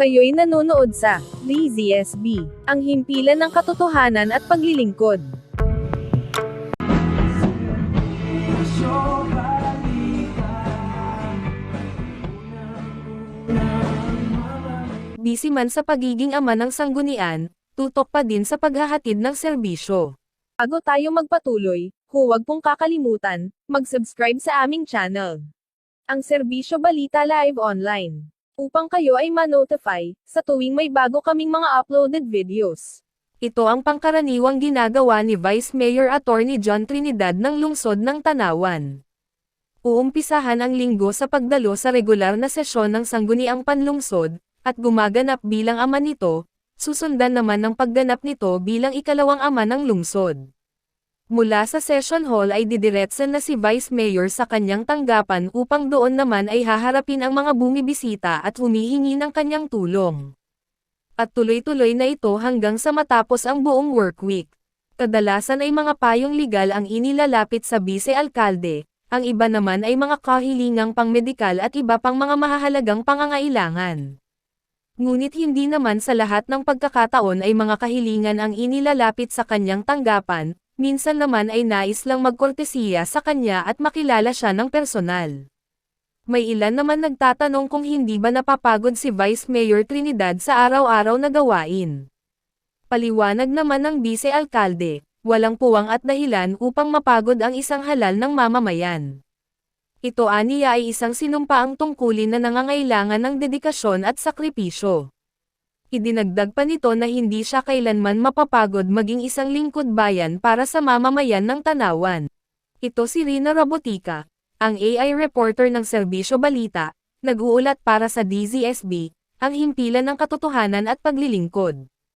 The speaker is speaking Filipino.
Kayo'y nanonood sa Lazy SB, ang himpilan ng katotohanan at paglilingkod. Busy man sa pagiging ama ng sanggunian, tutok pa din sa paghahatid ng serbisyo. Bago tayo magpatuloy, huwag pong kakalimutan, mag-subscribe sa aming channel. Ang Serbisyo Balita Live Online. Upang kayo ay ma-notify, sa tuwing may bago kaming mga uploaded videos. Ito ang pangkaraniwang ginagawa ni Vice Mayor Attorney John Trinidad ng lungsod ng Tanawan. Uumpisahan ang linggo sa pagdalo sa regular na sesyon ng Sangguniang Panlungsod, at gumaganap bilang ama nito, susundan naman ng pagganap nito bilang ikalawang ama ng lungsod. Mula sa session hall ay didiretsen na si Vice Mayor sa kanyang tanggapan upang doon naman ay haharapin ang mga bumibisita at humihingi ng kanyang tulong. At tuloy-tuloy na ito hanggang sa matapos ang buong work week. Kadalasan ay mga payong legal ang inilalapit sa bise-alkalde, ang iba naman ay mga kahilingang pangmedikal at iba pang mga mahahalagang pangangailangan. Ngunit hindi naman sa lahat ng pagkakataon ay mga kahilingan ang inilalapit sa kanyang tanggapan, minsan naman ay nais lang magkortesiya sa kanya at makilala siya ng personal. May ilan naman nagtatanong kung hindi ba napapagod si Vice Mayor Trinidad sa araw-araw na gawain. Paliwanag naman ng bise-alkalde, walang puwang at dahilan upang mapagod ang isang halal ng mamamayan. Ito aniya ay isang sinumpaang tungkulin na nangangailangan ng dedikasyon at sakripisyo. Idinagdag pa nito na hindi siya kailanman mapapagod maging isang lingkod bayan para sa mamamayan ng Tanawan. Ito si Rina Robotica, ang AI reporter ng Serbisyo Balita, nag-uulat para sa DZSB, ang himpilan ng katotohanan at paglilingkod.